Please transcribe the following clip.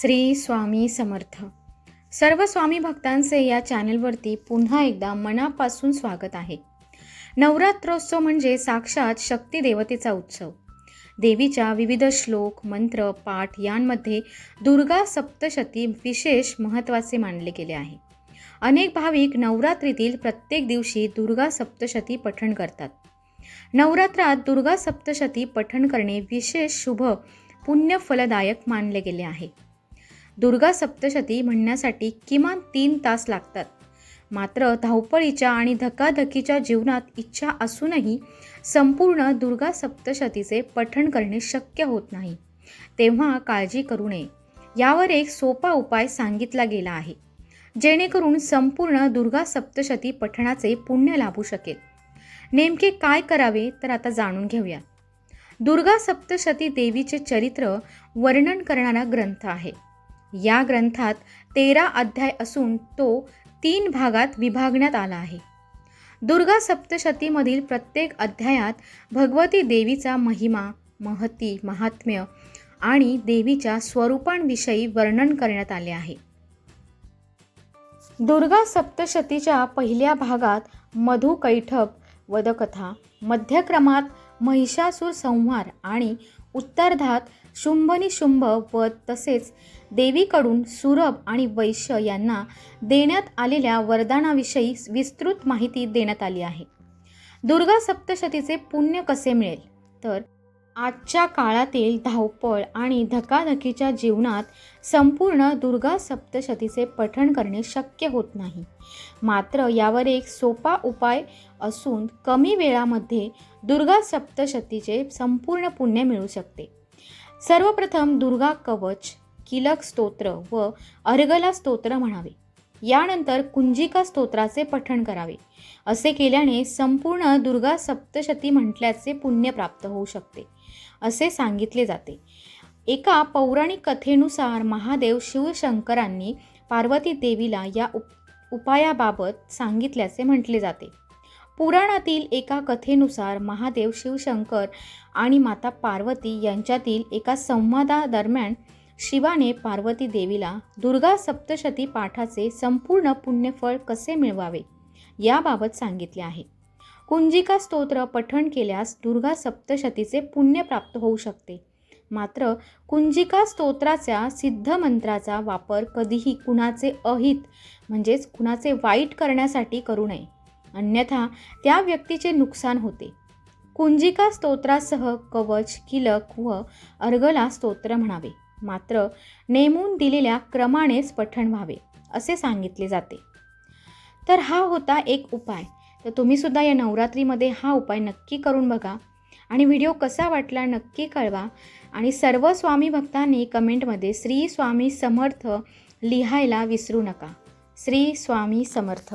श्री स्वामी समर्थ. सर्व स्वामी भक्तांचे या चॅनलवरती पुन्हा एकदा मनापासून स्वागत आहे. नवरात्रोत्सव म्हणजे साक्षात शक्ती देवतेचा उत्सव. देवीच्या विविध श्लोक मंत्र पाठ यांमध्ये दुर्गा सप्तशती विशेष महत्त्वाचे मानले गेले आहे. अनेक भाविक नवरात्रीतील प्रत्येक दिवशी दुर्गा सप्तशती पठण करतात. नवरात्रात दुर्गा सप्तशती पठण करणे विशेष शुभ पुण्य फलदायक मानले गेले आहे. दुर्गा सप्तशती म्हणण्यासाठी किमान तीन तास लागतात. मात्र धावपळीच्या आणि धकाधकीच्या जीवनात इच्छा असूनही संपूर्ण दुर्गा सप्तशतीचे पठण करणे शक्य होत नाही. तेव्हा काळजी करू नये. यावर एक सोपा उपाय सांगितला गेला आहे. जेणेकरून संपूर्ण दुर्गा सप्तशती पठणाचे पुण्य लाभू शकेल. नेमके काय करावे तर आता जाणून घेऊया. दुर्गा सप्तशती देवीचे चरित्र वर्णन करणारा ग्रंथ आहे. या ग्रंथात तेरा अध्याय असून तो तीन भागात विभागण्यात आला आहे. दुर्गा सप्तशतीमधील प्रत्येक अध्यायात भगवती देवीचा महिमा महती महात्म्य आणि देवीच्या स्वरूपांविषयी वर्णन करण्यात आले आहे. दुर्गा सप्तशतीच्या पहिल्या भागात मधुकैठक वदकथा मध्यक्रमात महिषासूर संहार आणि उत्तरार्धात शुंभनिशुंभ व तसेच देवीकडून सुरभ आणि वैश्य यांना देण्यात आलेल्या वरदानाविषयी विस्तृत माहिती देण्यात आली आहे. दुर्गा सप्तशतीचे पुण्य कसे मिळेल? तर आजच्या काळातील धावपळ आणि धकाधकीच्या जीवनात संपूर्ण दुर्गा सप्तशतीचे पठण करणे शक्य होत नाही. मात्र यावर एक सोपा उपाय असून कमी वेळामध्ये दुर्गा सप्तशतीचे संपूर्ण पुण्य मिळू शकते. सर्वप्रथम दुर्गा कवच किलक स्तोत्र व अर्गला स्तोत्र म्हणावे. यानंतर कुंजिका स्तोत्राचे पठण करावे. असे केल्याने संपूर्ण दुर्गा सप्तशती म्हटल्याचे पुण्य प्राप्त होऊ शकते. असे सांगितले जाते. एका पौराणिक कथेनुसार महादेव शिवशंकरांनी पार्वती देवीला या उप उपायाबाबत सांगितल्याचे म्हटले जाते. पुराणातील एका कथेनुसार महादेव शिवशंकर आणि माता पार्वती यांच्यातील एका संवादादरम्यान शिवाने पार्वती देवीला दुर्गा सप्तशती पाठाचे संपूर्ण पुण्यफळ कसे मिळवावे? याबाबत सांगितले आहे. कुंजिका स्तोत्र पठण केल्यास दुर्गा सप्तशतीचे पुण्य प्राप्त होऊ शकते. मात्र कुंजिका स्तोत्राच्या सिद्ध मंत्राचा वापर कधीही कुणाचे अहित म्हणजेच कुणाचे वाईट करण्यासाठी करू नये. अन्यथा त्या व्यक्तीचे नुकसान होते. कुंजिका स्तोत्रासह कवच किलक व अर्गला स्तोत्र म्हणावे. मात्र नेमून दिलेल्या क्रमानेच पठण व्हावे असे सांगितले जाते. तर हा होता एक उपाय. तर तुम्हीसुद्धा या नवरात्रीमध्ये हा उपाय नक्की करून बघा. आणि व्हिडिओ कसा वाटला नक्की कळवा. आणि सर्व स्वामी भक्तांनी कमेंटमध्ये श्री स्वामी समर्थ लिहायला विसरू नका. श्री स्वामी समर्थ.